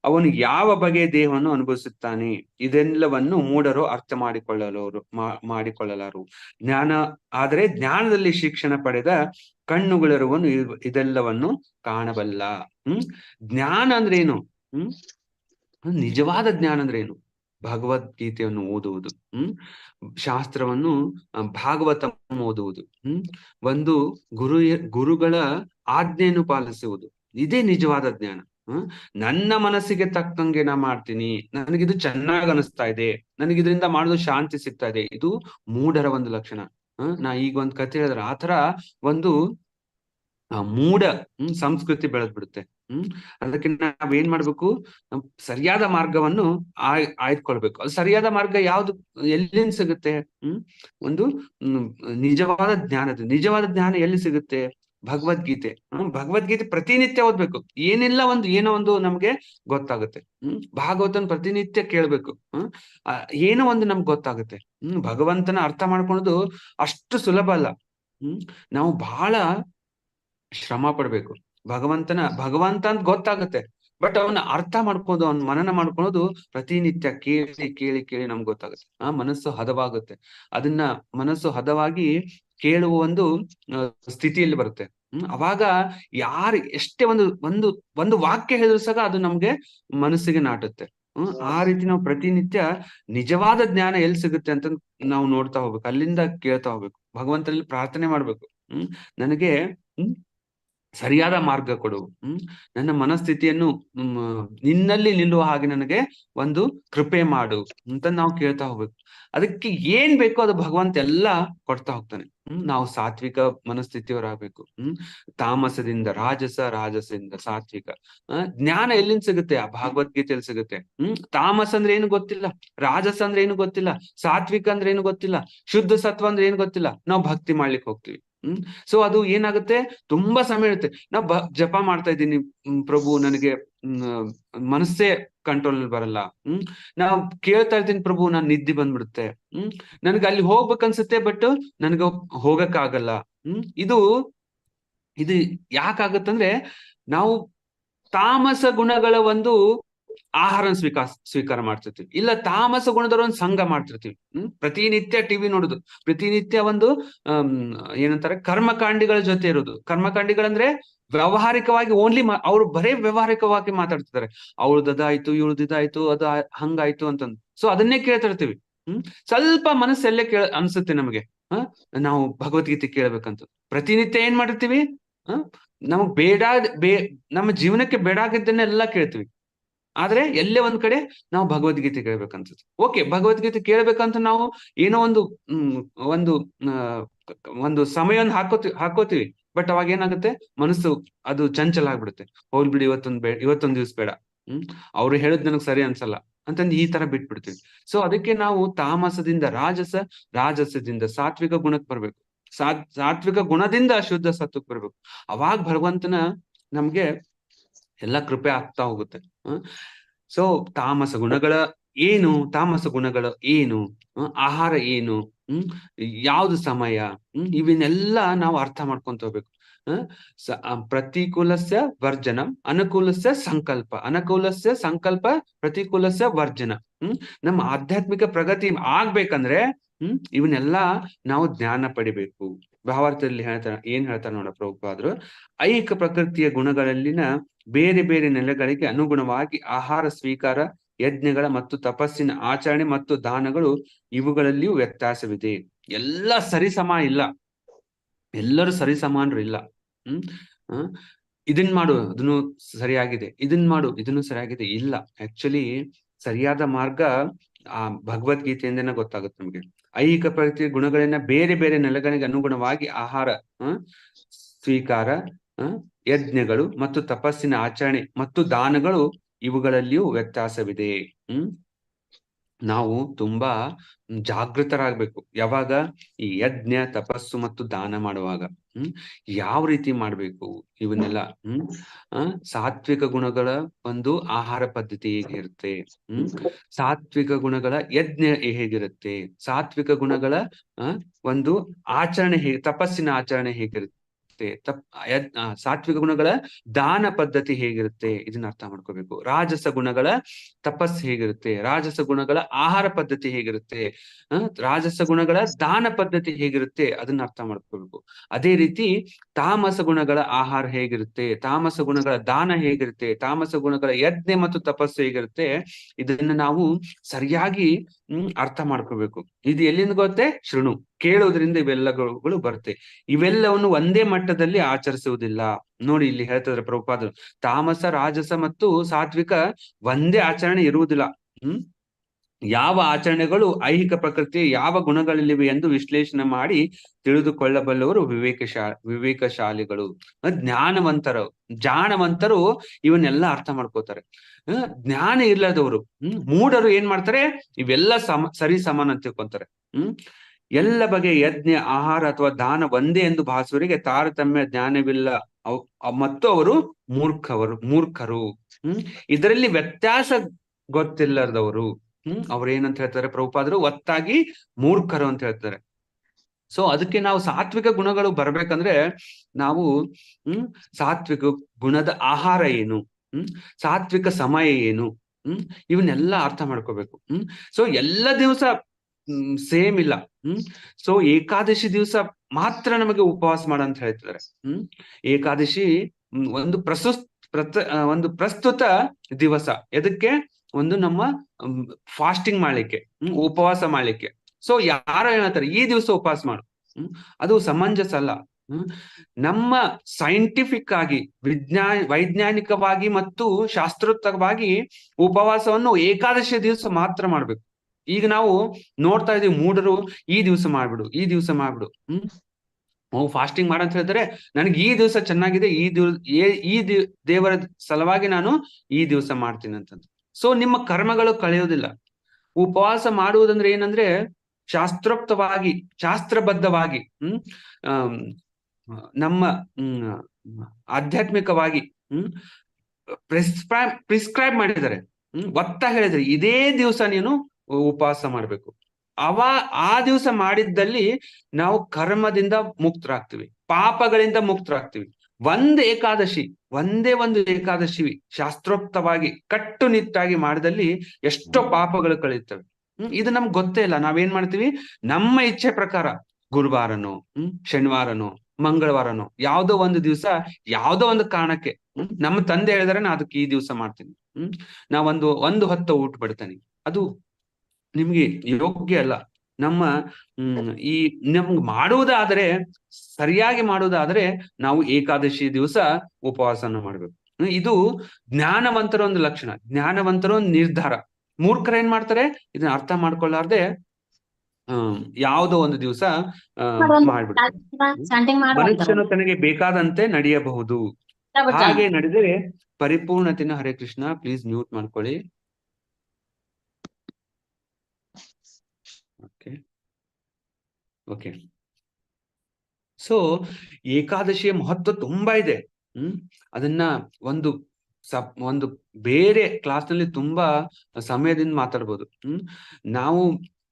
ಅವನು ಯಾವ ಬಗೆಯ ದೇಹವನ್ನು ಅನುಭವಿಸುತ್ತಾನೆ? ಇದೆಲ್ಲವನ್ನು ಮೂಢರು ಅರ್ಥ ಮಾಡಿಕೊಳ್ಳಲರು, ಮಾ- ಮಾಡಿಕೊಳ್ಳಲಾರು. ಜ್ಞಾನ, ಆದರೆ ಜ್ಞಾನದಲ್ಲಿ ಶಿಕ್ಷಣ ಪಡೆದ ಕಣ್ಣುಗಳಿರುವನು ಇದೆಲ್ಲವನ್ನು ಕಾಣಬಲ್ಲ. ಹ್ಮ್? ಜ್ಞಾನ ಅಂದ್ರೆ ಏನು ಹ್ಮ್? ನಿಜವಾದ ಜ್ಞಾನ ಅಂದ್ರೆ ಏನು ಭಗವದ್ಗೀತೆಯನ್ನು ಓದುವುದು. ಹ್ಮ್? ಶಾಸ್ತ್ರವನ್ನು ಭಾಗವತ ಓದುವುದು. ಹ್ಮ್? ಒಂದು ಗುರು ಗುರುಗಳ ಆಜ್ಞೆಯನ್ನು ಪಾಲಿಸುವುದು. ಇದೇ ನಿಜವಾದ ಜ್ಞಾನ. ನನ್ನ ಮನಸ್ಸಿಗೆ ತಕ್ಕಂಗೆ ನಾ ಮಾಡ್ತೀನಿ. ನನಗಿದು ಚೆನ್ನಾಗ್ ಅನಿಸ್ತಾ ಇದೆ. ನನಗಿದ್ರಿಂದ ಮಾಡೋದು ಶಾಂತಿ ಸಿಗ್ತಾ ಇದೆ. ಇದು ಮೂಢರ ಒಂದು ಲಕ್ಷಣ. ನಾ ಈಗ ಒಂದ್ ಕಥೆ ಹೇಳಿದ್ರೆ ಆತರ ಒಂದು ಮೂಢ ಸಂಸ್ಕೃತಿ ಬೆಳೆದ್ ಬಿಡುತ್ತೆ ಹ್ಮ್? ಅದಕ್ಕೆ ನಾವ್ ಏನ್ ಮಾಡ್ಬೇಕು ಸರಿಯಾದ ಮಾರ್ಗವನ್ನು ಆಯ್, ಆಯ್ದುಕೊಳ್ಬೇಕು. ಅದು ಸರಿಯಾದ ಮಾರ್ಗ ಯಾವ್ದು, ಎಲ್ಲಿಂದ ಸಿಗುತ್ತೆ? ಹ್ಮ್? ಒಂದು ನಿಜವಾದ ಜ್ಞಾನದ ನಿಜವಾದ ಜ್ಞಾನ ಎಲ್ಲಿ ಸಿಗುತ್ತೆ? ಭಗವದ್ಗೀತೆ. ಹ್ಮ್, ಭಗವದ್ಗೀತೆ ಪ್ರತಿನಿತ್ಯ ಓದ್ಬೇಕು. ಏನಿಲ್ಲ ಒಂದು, ಏನೋ ಒಂದು ನಮ್ಗೆ ಗೊತ್ತಾಗುತ್ತೆ. ಹ್ಮ್, ಭಾಗವತನ ಪ್ರತಿನಿತ್ಯ ಕೇಳ್ಬೇಕು. ಹ್ಮ್ ಏನೋ ಒಂದು ನಮ್ಗೆ ಗೊತ್ತಾಗುತ್ತೆ. ಹ್ಮ್, ಭಗವಂತನ ಅರ್ಥ ಮಾಡ್ಕೊಳೋದು ಅಷ್ಟು ಸುಲಭ ಅಲ್ಲ. ನಾವು ಬಹಳ ಶ್ರಮ ಪಡ್ಬೇಕು. ಭಗವಂತನ, ಭಗವಂತ ಅಂತ ಗೊತ್ತಾಗುತ್ತೆ. ಬಟ್ ಅವನ್ನ ಅರ್ಥ ಮಾಡ್ಕೊಂಡು, ಅವ್ನ ಮನನ ಮಾಡ್ಕೊಳೋದು ಪ್ರತಿನಿತ್ಯ ಕೇಳಿ ಕೇಳಿ ಕೇಳಿ ನಮ್ಗೆ ಗೊತ್ತಾಗುತ್ತೆ. ಆ ಮನಸ್ಸು ಹದವಾಗುತ್ತೆ. ಅದನ್ನ ಮನಸ್ಸು ಹದವಾಗಿ ಕೇಳುವ ಒಂದು ಸ್ಥಿತಿಯಲ್ಲಿ ಬರುತ್ತೆ. ಹ್ಮ್, ಅವಾಗ ಯಾರು ಎಷ್ಟೇ ಒಂದು ಒಂದು ಒಂದು ವಾಕ್ಯ ಹೇಳಿದ್ರು ಸಹ ಅದು ನಮ್ಗೆ ಮನಸ್ಸಿಗೆ ನಾಟುತ್ತೆ. ಆ ರೀತಿ ನಾವು ಪ್ರತಿನಿತ್ಯ ನಿಜವಾದ ಜ್ಞಾನ ಎಲ್ಲಿ ಸಿಗುತ್ತೆ ಅಂತ ನಾವು ನೋಡ್ತಾ ಹೋಗ್ಬೇಕು. ಅಲ್ಲಿಂದ ಕೇಳ್ತಾ ಹೋಗ್ಬೇಕು. ಭಗವಂತನಲ್ಲಿ ಪ್ರಾರ್ಥನೆ ಮಾಡ್ಬೇಕು. ಹ್ಮ್, ನನಗೆ ಸರಿಯಾದ ಮಾರ್ಗ ಕೊಡು. ನನ್ನ ಮನಸ್ಥಿತಿಯನ್ನು ನಿನ್ನಲ್ಲಿ ನಿಲ್ಲುವ ಹಾಗೆ ನನಗೆ ಒಂದು ಕೃಪೆ ಮಾಡು ಅಂತ ನಾವು ಕೇಳ್ತಾ ಹೋಗ್ಬೇಕು. ಅದಕ್ಕೆ ಏನ್ ಬೇಕೋ ಅದು ಭಗವಂತ ಎಲ್ಲ ಕೊಡ್ತಾ ಹೋಗ್ತಾನೆ. ಹ್ಮ್? ನಾವು ಸಾತ್ವಿಕ ಮನಸ್ಥಿತಿಯವರಾಗಬೇಕು. ಹ್ಮ್? ತಾಮಸದಿಂದ, ರಾಜಸ, ರಾಜಸದಿಂದ ಸಾತ್ವಿಕ. ಜ್ಞಾನ ಎಲ್ಲಿಂದ ಸಿಗುತ್ತೆ? ಆ ಭಗವದ್ಗೀತೆಯಲ್ಲಿ ಸಿಗುತ್ತೆ. ಹ್ಮ್? ತಾಮಸ ಅಂದ್ರೆ ಏನು ಗೊತ್ತಿಲ್ಲ. ರಾಜಸ ಅಂದ್ರೆ ಏನು ಗೊತ್ತಿಲ್ಲ. ಸಾತ್ವಿಕ ಅಂದ್ರೆ ಏನು ಗೊತ್ತಿಲ್ಲ. ಶುದ್ಧ ಸತ್ವ ಅಂದ್ರೆ ಏನು ಗೊತ್ತಿಲ್ಲ. ನಾವು ಭಕ್ತಿ ಮಾಡ್ಲಿಕ್ಕೆ ಹೋಗ್ತೀವಿ. ಹ್ಮ್? ಸೊ ಅದು ಏನಾಗುತ್ತೆ? ತುಂಬಾ ಸಮಯ ಇರುತ್ತೆ. ನಾ ಜಪ ಮಾಡ್ತಾ ಇದ್ದೀನಿ ಪ್ರಭು, ನನಗೆ ಮನಸ್ಸೇ ಕಂಟ್ರೋಲ್ ಬರಲ್ಲ. ಹ್ಮ್? ನಾವು ಕೇಳ್ತಾ ಇರ್ತೀನಿ, ಪ್ರಭು, ನಾನು ನಿದ್ದೆ ಬಂದ್ಬಿಡುತ್ತೆ. ಹ್ಮ್? ನನ್ಗೆ ಅಲ್ಲಿ ಹೋಗ್ಬೇಕನ್ಸುತ್ತೆ ಬಟ್ ನನ್ಗೆ ಹೋಗಕ್ ಆಗಲ್ಲ ಹ್ಮ್? ಇದು ಇದು ಯಾಕಾಗತ್ತಂದ್ರೆ, ನಾವು ತಾಮಸ ಗುಣಗಳ ಒಂದು ಆಹಾರ ಸ್ವೀಕಾರ ಸ್ವೀಕಾರ ಮಾಡ್ತಿರ್ತೀವಿ. ಇಲ್ಲ ತಾಮಸ ಗುಣದವ್ರ ಒಂದು ಸಂಘ ಮಾಡ್ತಿರ್ತೀವಿ. ಹ್ಮ್, ಪ್ರತಿನಿತ್ಯ ಟಿವಿ ನೋಡುದು. ಪ್ರತಿನಿತ್ಯ ಒಂದು ಅಹ್ ಏನಂತಾರೆ, ಕರ್ಮಕಾಂಡಿಗಳ ಜೊತೆ ಇರೋದು. ಕರ್ಮಕಾಂಡಿಗಳಂದ್ರೆ ವ್ಯಾವಹಾರಿಕವಾಗಿ ಓನ್ಲಿ ಅವ್ರು ಬರೇ ವ್ಯವಹಾರಿಕವಾಗಿ ಮಾತಾಡ್ತಿದ್ದಾರೆ. ಅವಳದ್ ಅದಾಯ್ತು ಇವಳದ್ ಇದಾಯ್ತು ಅದ ಹಂಗಾಯ್ತು ಅಂತಂದು. ಸೊ ಅದನ್ನೇ ಕೇಳ್ತಿರ್ತೀವಿ. ಹ್ಮ್, ಸ್ವಲ್ಪ ಮನಸ್ಸಲ್ಲೇ ಕೇಳ, ಅನ್ಸುತ್ತೆ ನಮಗೆ. ಹ, ನಾವು ಭಗವದ್ಗೀತೆ ಕೇಳ್ಬೇಕಂತ. ಪ್ರತಿನಿತ್ಯ ಏನ್ ಮಾಡಿರ್ತೀವಿ? ಹ, ನಮಗ್ ಬೇಡ ಬೇ, ನಮ್ಮ ಜೀವನಕ್ಕೆ ಬೇಡಾಗಿದ್ದನ್ನೆಲ್ಲಾ ಕೇಳ್ತೀವಿ. ಆದ್ರೆ ಎಲ್ಲೇ ಒಂದ್ ಕಡೆ ನಾವು ಭಗವದ್ಗೀತೆ ಕೇಳ್ಬೇಕನ್ಸುತ್ತೆ ಓಕೆ ಭಗವದ್ಗೀತೆ ಕೇಳ್ಬೇಕಂತ ನಾವು ಏನೋ ಒಂದು ಒಂದು ಒಂದು ಸಮಯವನ್ನು ಹಾಕೋತಿ, ಹಾಕೋತೀವಿ. ಬಟ್ ಅವಾಗ ಏನಾಗುತ್ತೆ? ಮನಸ್ಸು ಅದು ಚಂಚಲ ಆಗ್ಬಿಡುತ್ತೆ. ಹೋಗ್ಲಿ ಬಿಡಿ, ಇವತ್ತೊಂದ್ ಬೇಡ ಇವತ್ತೊಂದ್ ದಿವ್ಸ ಬೇಡ. ಹ್ಮ್, ಅವ್ರು ಹೇಳೋದ್ ನನಗ್ ಸರಿ ಅನ್ಸಲ್ಲ. ಅಂತಂದು ಈ ತರ ಬಿಟ್ಬಿಡ್ತೀವಿ. ಸೊ ಅದಕ್ಕೆ ನಾವು ತಾಮಸದಿಂದ, ರಾಜಸ, ರಾಜಸದಿಂದ, ಸಾತ್ವಿಕ ಗುಣಕ್ಕೆ ಬರ್ಬೇಕು. ಸಾತ್, ಸಾತ್ವಿಕ ಗುಣದಿಂದ ಶುದ್ಧ ಸತ್ವಕ್ಕೆ ಬರ್ಬೇಕು. ಅವಾಗ ಭಗವಂತನ ನಮ್ಗೆ ಎಲ್ಲಾ ಕೃಪೆ ಆಗ್ತಾ ಹೋಗುತ್ತೆ. ಸೊ ತಾಮಸ ಗುಣಗಳ ಏನು? ತಾಮಸ ಗುಣಗಳ ಏನು? ಆಹಾರ ಏನು? ಹ್ಮ್? ಯಾವ್ದು ಸಮಯ? ಹ್ಮ್? ಇವನ್ನೆಲ್ಲ ನಾವು ಅರ್ಥ ಮಾಡ್ಕೊಂತ ಹೋಗ್ಬೇಕು. ಪ್ರತಿಕೂಲಸ್ಯ ವರ್ಜನ, ಅನುಕೂಲಸ್ಯ ಸಂಕಲ್ಪ. ಅನುಕೂಲಸ್ಯ ಸಂಕಲ್ಪ, ಪ್ರತಿಕೂಲಸ್ಯ ವರ್ಜನ. ಹ್ಮ್? ನಮ್ಮ ಆಧ್ಯಾತ್ಮಿಕ ಪ್ರಗತಿ ಆಗ್ಬೇಕಂದ್ರೆ, ಹ್ಮ್? ಇವನ್ನೆಲ್ಲಾ ನಾವು ಜ್ಞಾನ ಪಡಿಬೇಕು. ಭಾವಾರ್ಥದಲ್ಲಿ ಹೇಳ್ತಾರ ಏನ್ ಹೇಳ್ತಾರ ನೋಡ ಪ್ರಭುಪಾದ್ರು ಐಕ ಪ್ರಕೃತಿಯ ಗುಣಗಳಲ್ಲಿನ ಬೇರೆ ಬೇರೆ ನೆಲೆಗಳಿಗೆ ಅನುಗುಣವಾಗಿ ಆಹಾರ ಸ್ವೀಕಾರ, ಯಜ್ಞಗಳ ಮತ್ತು ತಪಸ್ಸಿನ ಆಚರಣೆ ಮತ್ತು ದಾನಗಳು ಇವುಗಳಲ್ಲಿಯೂ ವ್ಯತ್ಯಾಸವಿದೆ. ಎಲ್ಲ ಸರಿಸಮ ಇಲ್ಲ. ಎಲ್ಲರೂ ಸರಿಸಮಾನರು ಇಲ್ಲ. ಹ್ಮ್? ಇದನ್ ಮಾಡು, ಅದನ್ನು ಸರಿಯಾಗಿದೆ. ಇದನ್ ಮಾಡು, ಇದನ್ನು ಸರಿಯಾಗಿದೆ. ಇಲ್ಲ. ಆಕ್ಚುಲಿ ಸರಿಯಾದ ಮಾರ್ಗ ಆ ಭಗವದ್ಗೀತೆಯಿಂದನೇ ಗೊತ್ತಾಗುತ್ತೆ ನಮ್ಗೆ. ಐಹಿಕ ಪ್ರಕೃತಿಯ ಗುಣಗಳನ್ನ ಬೇರೆ ಬೇರೆ ನೆಲೆಗಳಿಗೆ ಅನುಗುಣವಾಗಿ ಆಹಾರ ಸ್ವೀಕಾರ ಯಜ್ಞಗಳು ಮತ್ತು ತಪಸ್ಸಿನ ಆಚರಣೆ ಮತ್ತು ದಾನಗಳು ಇವುಗಳಲ್ಲಿಯೂ ವ್ಯತ್ಯಾಸವಿದೆ. ಹ್ಮ್. ನಾವು ತುಂಬಾ ಜಾಗೃತರಾಗ್ಬೇಕು. ಯಾವಾಗ? ಈ ಯಜ್ಞ, ತಪಸ್ಸು ಮತ್ತು ದಾನ ಮಾಡುವಾಗ. ಹ್ಮ್? ಯಾವ ರೀತಿ ಮಾಡ್ಬೇಕು ಇವನ್ನೆಲ್ಲ? ಹ್ಮ್? ಸಾತ್ವಿಕ ಗುಣಗಳ ಒಂದು ಆಹಾರ ಪದ್ಧತಿ ಹೇಗಿರುತ್ತೆ? ಹ್ಮ್? ಸಾತ್ವಿಕ ಗುಣಗಳ ಯಜ್ಞ ಹೇಗಿರುತ್ತೆ? ಸಾತ್ವಿಕ ಗುಣಗಳ ಒಂದು ಆಚರಣೆ ಹೇಗೆ ತಪಸ್ಸಿನ ಆಚರಣೆ ಹೇಗಿರುತ್ತೆ? ತಪ್ ಯದ್ ಆ, ಸಾತ್ವಿಕ ಗುಣಗಳ ದಾನ ಪದ್ಧತಿ ಹೇಗಿರುತ್ತೆ? ಇದನ್ನ ಅರ್ಥ ಮಾಡ್ಕೋಬೇಕು. ರಾಜಸ ಗುಣಗಳ ತಪಸ್ ಹೇಗಿರುತ್ತೆ? ರಾಜಸ ಗುಣಗಳ ಆಹಾರ ಪದ್ಧತಿ ಹೇಗಿರುತ್ತೆ? ರಾಜಸ ಗುಣಗಳ ದಾನ ಪದ್ಧತಿ ಹೇಗಿರುತ್ತೆ? ಅದನ್ನ ಅರ್ಥ ಮಾಡ್ಕೋಬೇಕು. ಅದೇ ರೀತಿ ತಾಮಸ ಗುಣಗಳ ಆಹಾರ ಹೇಗಿರುತ್ತೆ? ತಾಮಸ ಗುಣಗಳ ದಾನ ಹೇಗಿರುತ್ತೆ? ತಾಮಸ ಗುಣಗಳ ಯಜ್ಞೆ ಮತ್ತು ತಪಸ್ಸು ಹೇಗಿರುತ್ತೆ? ಇದನ್ನ ನಾವು ಸರಿಯಾಗಿ ಹ್ಮ್, ಅರ್ಥ ಮಾಡ್ಕೋಬೇಕು. ಇದು ಎಲ್ಲಿಂದ ಗೊತ್ತೆ? ಶೃಣು. ಕೇಳೋದ್ರಿಂದ ಇವೆಲ್ಲಗಳು ಬರುತ್ತೆ. ಇವೆಲ್ಲವನ್ನು ಒಂದೇ ಮಟ್ಟದಲ್ಲಿ ಆಚರಿಸುವುದಿಲ್ಲ. ನೋಡಿ ಇಲ್ಲಿ ಹೇಳ್ತಿದ್ರೆ ಪ್ರಭುಪಾದರು. ತಾಮಸ, ರಾಜಸ ಮತ್ತು ಸಾತ್ವಿಕ ಒಂದೇ ಆಚರಣೆ ಇರುವುದಿಲ್ಲ. ಹ್ಮ್? ಯಾವ ಆಚರಣೆಗಳು ಐಹಿಕ ಪ್ರಕೃತಿ ಯಾವ ಗುಣಗಳಲ್ಲಿವೆ ಎಂದು ವಿಶ್ಲೇಷಣೆ ಮಾಡಿ ತಿಳಿದುಕೊಳ್ಳಬಲ್ಲವರು ವಿವೇಕಶಾ, ವಿವೇಕಶಾಲಿಗಳು. ಜ್ಞಾನವಂತರು. ಜಾಣವಂತರು ಇವನ್ನೆಲ್ಲ ಅರ್ಥ ಮಾಡ್ಕೋತಾರೆ. ಜ್ಞಾನ ಇಲ್ಲದವರು ಮೂಡರು ಮೂಢರು ಏನ್ ಮಾಡ್ತಾರೆ? ಇವೆಲ್ಲ ಸಮ, ಸರಿ ಸಮಾನ ಅಂತ ತಿಳ್ಕೊಂತಾರೆ. ಹ್ಮ್, ಎಲ್ಲ ಬಗೆಯ ಯಜ್ಞ, ಆಹಾರ ಅಥವಾ ದಾನ ಒಂದೇ ಎಂದು ಭಾಸುವರಿಗೆ ತಾರತಮ್ಯ ಜ್ಞಾನವಿಲ್ಲ. ಮತ್ತು ಅವರು ಮೂರ್ಖವರು, ಮೂರ್ಖರು. ಹ್ಮ್, ಇದರಲ್ಲಿ ವ್ಯತ್ಯಾಸ ಗೊತ್ತಿಲ್ಲದವರು. ಹ್ಮ್, ಅವ್ರ ಏನಂತ ಹೇಳ್ತಾರೆ? ಪ್ರಭುಪಾದರು ಒತ್ತಾಗಿ ಮೂರ್ಖರು ಅಂತ ಹೇಳ್ತಾರೆ. ಸೊ ಅದಕ್ಕೆ ನಾವು ಸಾತ್ವಿಕ ಗುಣಗಳು ಬರ್ಬೇಕಂದ್ರೆ ನಾವು, ಹ್ಮ್, ಸಾತ್ವಿಕ ಗುಣದ ಆಹಾರ ಏನು? ಹ್ಮ್, ಸಾತ್ವಿಕ ಸಮಯ ಏನು? ಹ್ಮ್, ಇವನ್ನೆಲ್ಲ ಅರ್ಥ ಮಾಡ್ಕೋಬೇಕು. ಹ್ಮ್ ಸೊ ಎಲ್ಲ ದಿವಸ ಸೇಮ್ ಇಲ್ಲ. ಹ್ಮ್ ಸೊ ಏಕಾದಶಿ ದಿವಸ ಮಾತ್ರ ನಮಗೆ ಉಪವಾಸ ಮಾಡ ಅಂತ ಹೇಳ್ತಿದ್ದಾರೆ. ಹ್ಮ್, ಏಕಾದಶಿ ಒಂದು ಪ್ರಸ್ತುತ ಪ್ರತ ಒಂದು ಪ್ರಸ್ತುತ ದಿವಸ. ಎದಕ್ಕೆ? ಒಂದು ನಮ್ಮ ಫಾಸ್ಟಿಂಗ್ ಮಾಡ್ಲಿಕ್ಕೆ ಉಪವಾಸ ಮಾಡ್ಲಿಕ್ಕೆ. ಸೊ ಯಾರು ಹೇಳ್ತಾರೆ, ಈ ದಿವಸ ಉಪವಾಸ ಮಾಡು. ಅದು ಸಮಂಜಸ ಅಲ್ಲ ನಮ್ಮ ಸೈಂಟಿಫಿಕ್ ಆಗಿ, ವಿಜ್ಞಾ, ವೈಜ್ಞಾನಿಕವಾಗಿ ಮತ್ತು ಶಾಸ್ತ್ರೋಕ್ತವಾಗಿ ಉಪವಾಸವನ್ನು ಏಕಾದಶಿ ದಿವಸ ಮಾತ್ರ ಮಾಡ್ಬೇಕು. ಈಗ ನಾವು ನೋಡ್ತಾ ಇದೀವಿ ಮೂಡರು ಈ ದಿವಸ ಮಾಡ್ಬಿಡು, ಈ ದಿವಸ ಮಾಡ್ಬಿಡು. ಹ್ಮ್, ಓ ಫಾಸ್ಟಿಂಗ್ ಮಾಡಂತ ಹೇಳಿದ್ರೆ ನನಗೆ ಈ ದಿವಸ ಚೆನ್ನಾಗಿದೆ, ಈ ದಿವ್ ಈ ದಿವ್ ದೇವರ ಸಲುವಾಗಿ ನಾನು ಈ ದಿವಸ ಮಾಡ್ತೀನಿ ಅಂತಂದು ಸೊ ನಿಮ್ಮ ಕರ್ಮಗಳು ಕಳೆಯೋದಿಲ್ಲ ಉಪವಾಸ ಮಾಡುವುದಂದ್ರೆ ಏನಂದ್ರೆ ಶಾಸ್ತ್ರೋಕ್ತವಾಗಿ, ಶಾಸ್ತ್ರಬದ್ಧವಾಗಿ, ಹ್ಮ್ ನಮ್ಮ ಆಧ್ಯಾತ್ಮಿಕವಾಗಿ, ಹ್ಮ್ ಪ್ರಿಸ್ಕ್ರೈಬ್ ಪ್ರಿಸ್ಕ್ರೈಬ್ ಮಾಡಿದ್ದಾರೆ. ಹ್ಮ್, ಒತ್ತ ಹೇಳಿದ್ರೆ ಇದೇ ದಿವಸ ನೀನು ಉಪವಾಸ ಮಾಡ್ಬೇಕು. ಅವ, ಆ ದಿವಸ ಮಾಡಿದ್ದಲ್ಲಿ ನಾವು ಕರ್ಮದಿಂದ ಮುಕ್ತರಾಗ್ತೀವಿ. ಪಾಪಗಳಿಂದ ಮುಕ್ತರಾಗ್ತೀವಿ. ಒಂದ್ ಏಕಾದಶಿ, ಒಂದೇ ಒಂದು ಏಕಾದಶಿ ಶಾಸ್ತ್ರೋಕ್ತವಾಗಿ, ಕಟ್ಟುನಿಟ್ಟಾಗಿ ಮಾಡಿದಲ್ಲಿ ಎಷ್ಟೋ ಪಾಪಗಳು ಕಳೆಯುತ್ತವೆ. ಹ್ಮ್, ಇದು ನಮ್ಗೆ ಗೊತ್ತೇ ಇಲ್ಲ. ನಾವೇನ್ ಮಾಡ್ತೀವಿ? ನಮ್ಮ ಇಚ್ಛೆ ಪ್ರಕಾರ ಗುರುವಾರನೋ, ಹ್ಮ್, ಶನಿವಾರನೋ, ಮಂಗಳವಾರನೋ, ಯಾವ್ದೋ ಒಂದು ದಿವಸ, ಯಾವ್ದೋ ಒಂದು ಕಾರಣಕ್ಕೆ ನಮ್ಮ ತಂದೆ ಹೇಳಿದ್ರೆ, ನಾ ಅದಕ್ಕೆ ಈ ದಿವಸ ಮಾಡ್ತೀನಿ. ಹ್ಮ್, ನಾವೊಂದು, ಒಂದು ಹೊತ್ತು ಊಟ ಬಿಡ್ತೇನೆ. ಅದು ನಿಮ್ಗೆ ಯೋಗ್ಯ ಅಲ್ಲ. ನಮ್ಮ ಹ್ಮ್ ಈ ನಮ್ಗೆ ಮಾಡುವುದಾದ್ರೆ ಸರಿಯಾಗಿ ಮಾಡುವುದಾದ್ರೆ ನಾವು ಏಕಾದಶಿ ದಿವಸ ಉಪವಾಸನ ಮಾಡ್ಬೇಕು. ಇದು ಜ್ಞಾನವಂತರ ಒಂದು ಲಕ್ಷಣ. ಜ್ಞಾನವಂತರ ಒಂದು ನಿರ್ಧಾರ. ಮೂರ್ಖರ ಏನ್ ಮಾಡ್ತಾರೆ? ಇದನ್ನ ಅರ್ಥ ಮಾಡ್ಕೊಳ್ಳಾರ್ದೆ ಹ್ಮ್ ಯಾವ್ದೋ ಒಂದು ದಿವಸ ಮಾಡ್ಬಿಡ್ತಾರೆ. ಮನುಷ್ಯನು ತನಗೆ ಬೇಕಾದಂತೆ ನಡೆಯಬಹುದು. ಹಾಗೆ ನಡೆದರೆ ಪರಿಪೂರ್ಣತೆನ ಹರೇ ಕೃಷ್ಣ ಪ್ಲೀಸ್ ಮ್ಯೂಟ್ ಮಾಡ್ಕೊಳ್ಳಿ. ಓಕೆ ಓಕೆ ಸೊ ಏಕಾದಶಿಯ ಮಹತ್ವ ತುಂಬಾ ಇದೆ. ಹ್ಮ್? ಅದನ್ನ ಒಂದು ಒಂದು ಬೇರೆ ಕ್ಲಾಸ್ನಲ್ಲಿ ತುಂಬಾ ಸಮಯದಿಂದ ಮಾತಾಡ್ಬೋದು. ಹ್ಮ್? ನಾವು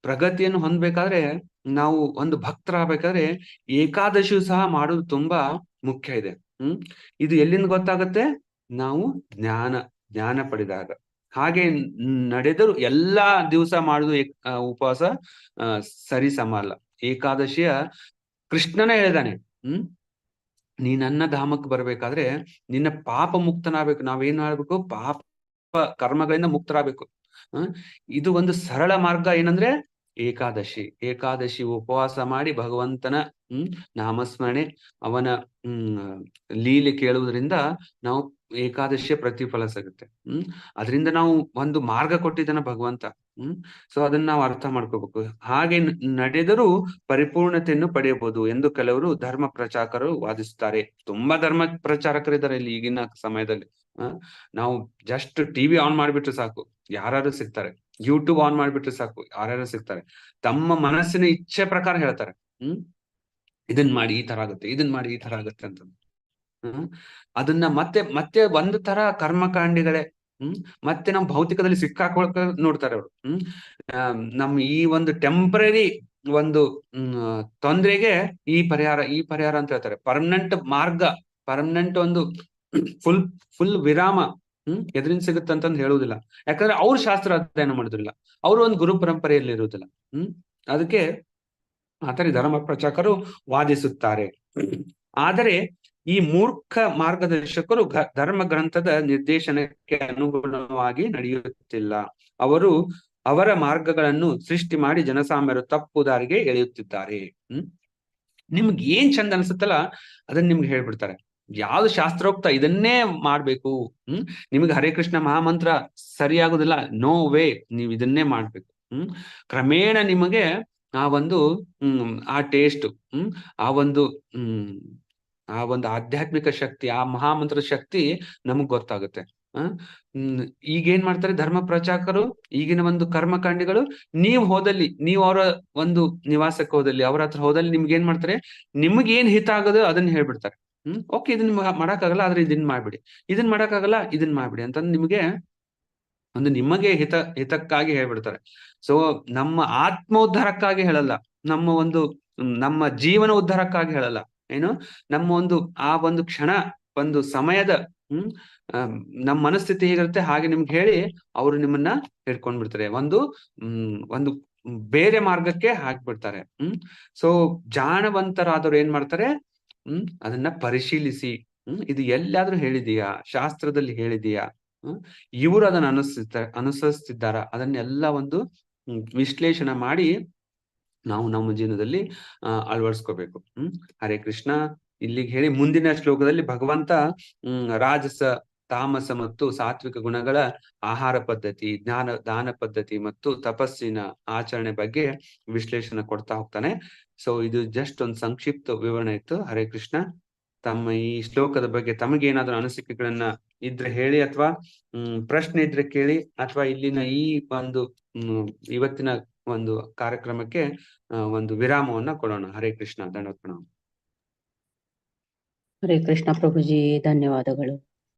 ಪ್ರಗತಿಯನ್ನು ಹೊಂದ್ಬೇಕಾದ್ರೆ, ನಾವು ಒಂದು ಭಕ್ತರಾಗಬೇಕಾದ್ರೆ ಏಕಾದಶಿಯು ಸಹ ಮಾಡೋದು ತುಂಬಾ ಮುಖ್ಯ ಇದೆ. ಹ್ಮ್? ಇದು ಎಲ್ಲಿಂದ ಗೊತ್ತಾಗುತ್ತೆ? ನಾವು ಜ್ಞಾನ ಜ್ಞಾನ ಪಡೆದಾಗ. ಹಾಗೆ ನಡೆದರೂ ಎಲ್ಲಾ ದಿವಸ ಮಾಡುದು ಉಪವಾಸ ಸರಿ ಸಮ ಅಲ್ಲ. ಏಕಾದಶಿಯ ಕೃಷ್ಣನೇ ಹೇಳ್ದಾನೆ, ಹ್ಮ್, ನೀ ನನ್ನ ಧಾಮಕ್ಕೆ ಬರ್ಬೇಕಾದ್ರೆ ನಿನ್ನ ಪಾಪ ಮುಕ್ತನಾಗ್ಬೇಕು. ನಾವೇನ್ ಮಾಡ್ಬೇಕು? ಪಾಪ ಕರ್ಮಗಳಿಂದ ಮುಕ್ತರಾಗಬೇಕು. ಇದು ಒಂದು ಸರಳ ಮಾರ್ಗ ಏನಂದ್ರೆ ಏಕಾದಶಿ. ಏಕಾದಶಿ ಉಪವಾಸ ಮಾಡಿ ಭಗವಂತನ, ಹ್ಮ್, ನಾಮಸ್ಮರಣೆ, ಅವನ, ಹ್ಮ್, ಲೀಲೆ ಕೇಳುವುದರಿಂದ ನಾವು ಏಕಾದಶಿಯ ಪ್ರತಿಫಲ ಸಿಗುತ್ತೆ. ಹ್ಮ್? ಅದರಿಂದ ನಾವು ಒಂದು ಮಾರ್ಗ ಕೊಟ್ಟಿದ್ದಾನ ಭಗವಂತ. ಹ್ಮ್? ಸೊ ಅದನ್ನ ನಾವು ಅರ್ಥ ಮಾಡ್ಕೋಬೇಕು. ಹಾಗೆ ನಡೆದರೂ ಪರಿಪೂರ್ಣತೆಯನ್ನು ಪಡೆಯಬಹುದು ಎಂದು ಕೆಲವರು ಧರ್ಮ ಪ್ರಚಾರಕರು ವಾದಿಸುತ್ತಾರೆ. ತುಂಬಾ ಧರ್ಮ ಪ್ರಚಾರಕರಿದ್ದಾರೆ ಇಲ್ಲಿ ಈಗಿನ ಸಮಯದಲ್ಲಿ. ನಾವು ಜಸ್ಟ್ ಟಿವಿ ಆನ್ ಮಾಡ್ಬಿಟ್ರೆ ಸಾಕು. ಯಾರು ಸಿಗ್ತಾರೆ. ಯೂಟ್ಯೂಬ್ ಆನ್ ಮಾಡ್ಬಿಟ್ರೆ ಸಾಕು. ಯಾರ್ಯಾರು ಸಿಗ್ತಾರೆ. ತಮ್ಮ ಮನಸ್ಸಿನ ಇಚ್ಛೆ ಪ್ರಕಾರ ಹೇಳ್ತಾರೆ. ಹ್ಮ್? ಇದನ್ ಮಾಡಿ, ಈ ತರ ಆಗುತ್ತೆ, ಇದನ್ ಮಾಡಿ, ಈ ತರ ಆಗುತ್ತೆ ಅಂತ ಹ್ಮ್? ಅದನ್ನ ಮತ್ತೆ ಮತ್ತೆ ಒಂದು ತರ ಕರ್ಮಕಾಂಡಿಗಳೇ, ಹ್ಮ್? ಮತ್ತೆ ನಮ್ ಭೌತಿಕದಲ್ಲಿ ಸಿಕ್ಕಾಕೊಳಕ ನೋಡ್ತಾರೆ ಅವರು, ಹ್ಮ್? ನಮ್ ಈ ಒಂದು ಟೆಂಪರರಿ ಒಂದು ತೊಂದರೆಗೆ ಈ ಪರಿಹಾರ ಈ ಪರಿಹಾರ ಅಂತ ಹೇಳ್ತಾರೆ. ಪರ್ಮನೆಂಟ್ ಮಾರ್ಗ ಪರ್ಮನೆಂಟ್ ಒಂದು ಫುಲ್ ಫುಲ್ ವಿರಾಮ, ಹ್ಮ್? ಎದ್ರಿಂದ ಸಿಗುತ್ತೆ ಅಂತಂದು ಹೇಳುವುದಿಲ್ಲ. ಯಾಕಂದ್ರೆ ಅವ್ರ ಶಾಸ್ತ್ರ ಅಧ್ಯಯನ ಮಾಡುದಿಲ್ಲ. ಅವರು ಒಂದು ಗುರು ಪರಂಪರೆಯಲ್ಲಿ ಇರುವುದಿಲ್ಲ, ಹ್ಮ್? ಅದಕ್ಕೆ ಆತರಿ ಧರ್ಮ ಪ್ರಚಾರಕರು ವಾದಿಸುತ್ತಾರೆ. ಆದರೆ ಈ ಮೂರ್ಖ ಮಾರ್ಗದರ್ಶಕರು ಧರ್ಮ ಗ್ರಂಥದ ನಿರ್ದೇಶನಕ್ಕೆ ಅನುಗುಣವಾಗಿ ನಡೆಯುತ್ತಿಲ್ಲ. ಅವರು ಅವರ ಮಾರ್ಗಗಳನ್ನು ಸೃಷ್ಟಿ ಮಾಡಿ ಜನಸಾಮ್ಯರು ತಪ್ಪು ದಾರಿಗೆ ಎಳೆಯುತ್ತಿದ್ದಾರೆ. ಹ್ಮ್? ನಿಮ್ಗೆ ಏನ್ ಚಂದ ಅನ್ಸುತ್ತಲ್ಲ, ಅದನ್ನ ನಿಮ್ಗೆ ಹೇಳ್ಬಿಡ್ತಾರೆ. ಯಾವ್ದು ಶಾಸ್ತ್ರೋಕ್ತ ಇದನ್ನೇ ಮಾಡ್ಬೇಕು? ಹ್ಮ್? ನಿಮ್ಗೆ ಹರೇ ಕೃಷ್ಣ ಮಹಾಮಂತ್ರ ಸರಿಯಾಗುದಿಲ್ಲ ನೋ ವೇ ನೀವ್ ಇದನ್ನೇ ಮಾಡ್ಬೇಕು. ಹ್ಮ್? ಕ್ರಮೇಣ ನಿಮಗೆ ಆ ಒಂದು, ಹ್ಮ್, ಆ ಟೇಸ್ಟ್ ಹ್ಮ್? ಆ ಒಂದು, ಹ್ಮ್ ಆ ಒಂದು ಆಧ್ಯಾತ್ಮಿಕ ಶಕ್ತಿ, ಆ ಮಹಾಮಂತ್ರದ ಶಕ್ತಿ ನಮಗ್ ಗೊತ್ತಾಗುತ್ತೆ. ಹ್ಮ್, ಈಗ ಏನ್ ಮಾಡ್ತಾರೆ ಧರ್ಮ ಪ್ರಚಾರಕರು, ಈಗಿನ ಒಂದು ಕರ್ಮಕಾಂಡಿಗಳು ನೀವು ಹೋದಲ್ಲಿ, ನೀವು ಅವರ ಒಂದು ನಿವಾಸಕ್ಕೆ ಹೋದಲ್ಲಿ, ಅವ್ರ ಹತ್ರ ಹೋದಲ್ಲಿ ನಿಮ್ಗೆ ಏನ್ ಮಾಡ್ತಾರೆ, ನಿಮ್ಗೆ ಏನ್ ಹಿತ ಆಗೋದು ಅದನ್ನ ಹೇಳ್ಬಿಡ್ತಾರೆ. ಹ್ಮ್, ಓಕೆ ಇದನ್ನ ಮಾಡಕ್ಕಾಗಲ್ಲ, ಆದ್ರೆ ಇದನ್ನ ಮಾಡ್ಬಿಡಿ. ಇದನ್ನ ಮಾಡಕ್ಕಾಗಲ್ಲ ಇದನ್ನ ಮಾಡ್ಬಿಡಿ ಅಂತಂದ್ ನಿಮ್ಗೆ ಒಂದು ನಿಮಗೆ ಹಿತ, ಹಿತಕ್ಕಾಗಿ ಹೇಳ್ಬಿಡ್ತಾರೆ. ಸೊ ನಮ್ಮ ಆತ್ಮ ಉದ್ಧಾರಕ್ಕಾಗಿ ಹೇಳಲ್ಲ, ನಮ್ಮ ಒಂದು, ನಮ್ಮ ಜೀವನ ಉದ್ಧಾರಕ್ಕಾಗಿ ಹೇಳಲ್ಲ. ಏನು? ನಮ್ಮ ಒಂದು ಆ ಒಂದು ಕ್ಷಣ, ಒಂದು ಸಮಯದ, ಹ್ಮ್ ನಮ್ಮ ನಮ್ ಮನಸ್ಥಿತಿ ಹೇಗಿರುತ್ತೆ? ಹಾಗೆ ನಿಮ್ಗೆ ಹೇಳಿ ಅವರು ನಿಮ್ಮನ್ನ ಹಿಡ್ಕೊಂಡ್ ಬಿಡ್ತಾರೆ ಒಂದು ಒಂದು ಬೇರೆ ಮಾರ್ಗಕ್ಕೆ ಹಾಕ್ಬಿಡ್ತಾರೆ. ಹ್ಮ್ ಸೊ ಜಾಣವಂತರಾದವ್ರು ಏನ್ ಮಾಡ್ತಾರೆ? ಹ್ಮ್, ಅದನ್ನ ಪರಿಶೀಲಿಸಿ. ಹ್ಮ್, ಇದು ಎಲ್ಲಾದ್ರೂ ಹೇಳಿದೀಯಾ? ಶಾಸ್ತ್ರದಲ್ಲಿ ಹೇಳಿದೀಯಾ? ಹ್ಮ್, ಇವರು ಅದನ್ನ ಅನುಸರಿಸ್ತಾರೆ ಅನುಸರಿಸ್ತಿದ್ದಾರ? ಅದನ್ನೆಲ್ಲ ಒಂದು ವಿಶ್ಲೇಷಣೆ ಮಾಡಿ ನಾವು ನಮ್ಮ ಜೀವನದಲ್ಲಿ ಅಳವಡಿಸ್ಕೋಬೇಕು. ಹ್ಮ್? ಹರೇ ಕೃಷ್ಣ. ಇಲ್ಲಿಗೆ ಹೇಳಿ ಮುಂದಿನ ಶ್ಲೋಕದಲ್ಲಿ ಭಗವಂತ, ಹ್ಮ್, ರಾಜಸ, ತಾಮಸ ಮತ್ತು ಸಾತ್ವಿಕ ಗುಣಗಳ ಆಹಾರ ಪದ್ಧತಿ, ಜ್ಞಾನ, ದಾನ ಪದ್ಧತಿ ಮತ್ತು ತಪಸ್ಸಿನ ಆಚರಣೆ ಬಗ್ಗೆ ವಿಶ್ಲೇಷಣೆ ಕೊಡ್ತಾ ಹೋಗ್ತಾನೆ. ಸೊ ಇದು ಜಸ್ಟ್ ಒಂದು ಸಂಕ್ಷಿಪ್ತ ವಿವರಣೆ ಇತ್ತು. ಹರೇ ಕೃಷ್ಣ. ತಮ್ಮ ಈ ಶ್ಲೋಕದ ಬಗ್ಗೆ ತಮಗೆ ಏನಾದ್ರು ಅನಿಸಿಕೆಗಳನ್ನ ಇದ್ರೆ ಹೇಳಿ ಅಥವಾ, ಹ್ಮ್, ಪ್ರಶ್ನೆ ಇದ್ರೆ ಕೇಳಿ ಅಥವಾ ಇಲ್ಲಿನ ಈ ಒಂದು ಇವತ್ತಿನ ಒಂದು ಕಾರ್ಯಕ್ರಮಕ್ಕೆ ಒಂದು ವಿರಾಮವನ್ನ ಕೊಡೋಣ. ಹರೇ ಕೃಷ್ಣ ದಂಡೋತ್ ಪ್ರಣಾಮ ಹರೇ ಕೃಷ್ಣ ಪ್ರಭುಜಿ ಧನ್ಯವಾದಗಳು.